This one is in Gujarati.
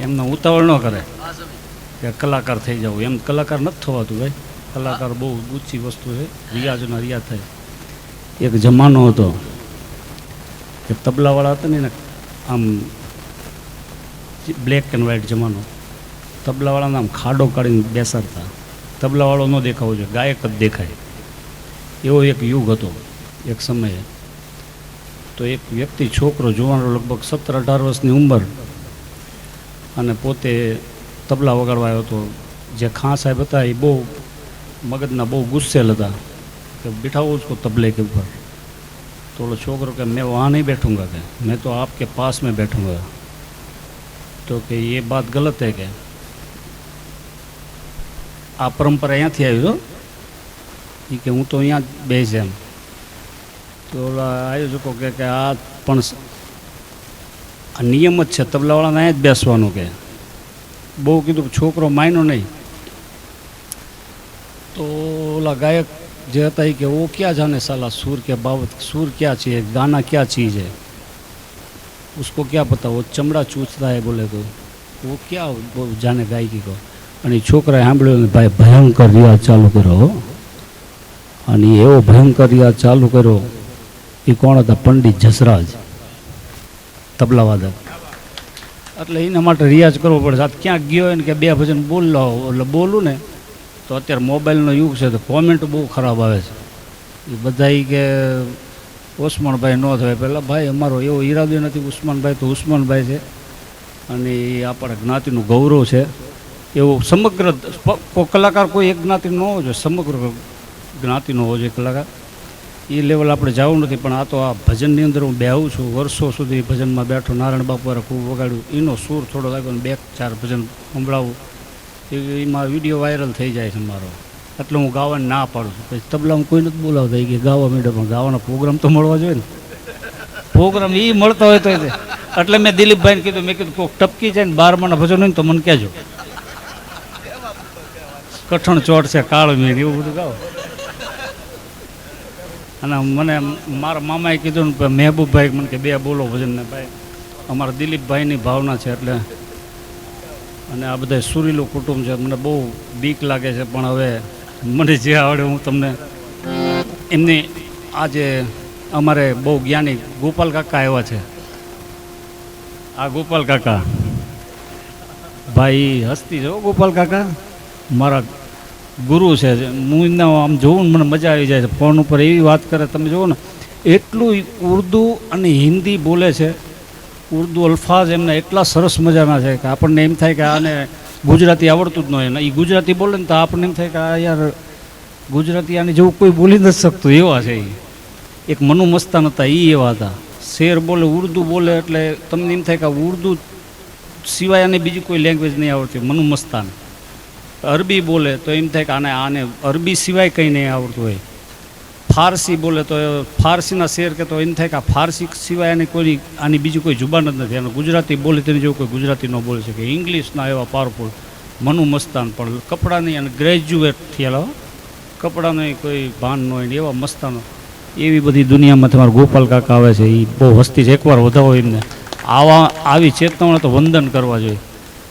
એમનો ઉતાવળ ન કરે. કે કલાકાર થઈ જવું એમ કલાકાર નથી થવાતું ભાઈ. કલાકાર બહુ ઊંચી વસ્તુ છે. રિયાજનો રિયા થાય. એક જમાનો હતો કે તબલાવાળા હતા ને એને આમ બ્લેક એન્ડ વ્હાઇટ જમાનો. તબલાવાળાને આમ ખાડો કાઢીને બેસાડતા. તબલાવાળો ન દેખાવો જોઈએ ગાયક જ દેખાય. એવો એક યુગ હતો એક સમયે. તો એક વ્યક્તિ છોકરો જોવાનો લગભગ સત્તર અઢાર વર્ષની ઉંમર અને પોતે તબલા વગાડવા આવ્યો હતો. જે ખાં સાહેબ હતા, એ બહુ મગજના બહુ ગુસ્સેલ હતા કે બિઠાવો ઉસકો તબલે કે ઉપર. તો ઓલો છોકરો કે, મેં વહાં નહીં બેઠુંગા કે? મેં તો આપકે પાસ મેં બેઠુંગા. તો કે, એ બાત ગલત હે કે? આ પરંપરા અહીંયાથી આવ્યો તો એ કે, હું તો અહીંયા જ બેસ એમ. તો ઓલા આયોજકો કે, આ પણ નિયમ જ છે. તબલાવાળાને અહીંયા જ બેસવાનું કે. બહુ કીધું છોકરો માયનો નહીં. તો ઓલા ગાયક જે હતા એ કે, ઓ ક્યાં જાને સાલા? સુર કે બાબત સુર ક્યાં છે? ગાના ક્યાં ચીજ હે ઉસકો ક્યાં पता ચમડા ચૂથતા એ બોલે बोले तो वो क्या ગાયકી કહો? અને એ છોકરાએ સાંભળ્યું ભાઈ, ભયંકર રિયાજ ચાલુ કર્યો અને એવો ભયંકર રિયાજ ચાલુ કર્યો. એ કોણ હતા? પંડિત જસરાજ. તબલાવાદક એટલે એના માટે રિયાઝ કરવો પડે. આ ક્યાંક ગયો હોય ને કે બે ભજન બોલ લો એટલે બોલું ને, તો અત્યારે મોબાઈલનો યુગ છે, તો કોમેન્ટ બહુ ખરાબ આવે છે. એ બધા કે ઉસ્માનભાઈ ન થાય. પહેલાં ભાઈ અમારો એવો ઈરાદો નથી. ઉસ્માનભાઈ તો ઉસ્માનભાઈ છે. અને એ આપણા જ્ઞાતિનું ગૌરવ છે. એવું સમગ્ર કલાકાર કોઈ એક જ્ઞાતિનો ન હોવો જોઈએ. સમગ્ર જ્ઞાતિનો હોવો જોઈએ કલાકાર. એ લેવલ આપણે જવું નથી, પણ આ તો આ ભજનની અંદર હું બેહું છું. વર્ષો સુધી ભજનમાં બેઠો, નારાયણ બાપુએ ખૂબ વગાડ્યું. એનો સૂર થોડો લાગ્યો બે ચાર ભજન સંભળાવું. એમાં વીડિયો વાયરલ થઈ જાય છે મારો. એટલે હું ગાવાને ના પાડું છું. પછી તબલામાં કોઈ નથી બોલાવતા. કે ગાવા માંડ્યો પણ ગાવાના પ્રોગ્રામ તો મળવા જોઈએ ને. પ્રોગ્રામ એ મળતો હોય તો એટલે મેં દિલીપભાઈને કીધું, મેં કીધું કોઈક ટપકી જાય ને બારમાના ભજન હોય ને તો મને કહેજો. કઠણ ચોટ છે કાળ મીર એવું બધું ગાઓ. અને મને મારા મામાએ કીધું ને મહેબૂબભાઈ, મને કે બે બોલો ભજનને ભાઈ. અમારા દિલીપભાઈની ભાવના છે એટલે. અને આ બધા સુરીલું કુટુંબ છે. મને બહુ બીક લાગે છે, પણ હવે મને જે આવડે હું તમને એમની આજે અમારે બહુ જ્ઞાની ગોપાલ કાકા આવ્યા છે. આ ગોપાલ કાકા. ભાઈ હસ્તી છે ગોપાલ કાકા. મારા ગુરુ છે. હું એમના આમ જોઉં મને મજા આવી જાય છે. ફોન ઉપર એવી વાત કરે, તમે જુઓ ને, એટલું ઉર્દુ અને હિન્દી બોલે છે. ઉર્દુ અલ્ફાઝ એમના એટલા સરસ મજાના છે કે આપણને એમ થાય કે આને ગુજરાતી આવડતું જ ન હોય. એ ગુજરાતી બોલે ને તો આપણને એમ થાય કે આ યાર ગુજરાતી આની જેવું કોઈ બોલી નથી શકતું. એવા છે એ એક મનુ મસ્તાન હતા એ એવા હતા. શેર બોલે, ઉર્દુ બોલે એટલે તમને એમ થાય કે ઉર્દુ સિવાય આને બીજી કોઈ લેંગ્વેજ નહીં આવડતી. મનુ મસ્તાન અરબી બોલે તો એમ થાય કે આને આને અરબી સિવાય કંઈ નહીં આવડતું હોય. ફારસી બોલે તો ફારસીના શેર કે તો એમ થાય કે આ ફારસી સિવાય આની કોઈ આની બીજી કોઈ જુબાન જ નથી. અને ગુજરાતી બોલે તેની જેવું કોઈ ગુજરાતી ન બોલી શકે. ઇંગ્લિશના એવા પાવરફુલ મનુ મસ્તાન પણ કપડાની અને ગ્રેજ્યુએટ થયેલા કપડાનો કોઈ ભાન ન હોય ને એવા મસ્તાનો. એવી બધી દુનિયામાં તમારા ગોપાલ કાકા આવે છે એ બહુ હસ્તી છે. એકવાર વધાવો એમને. આવા આવી ચેતનાઓને તો વંદન કરવા જોઈએ.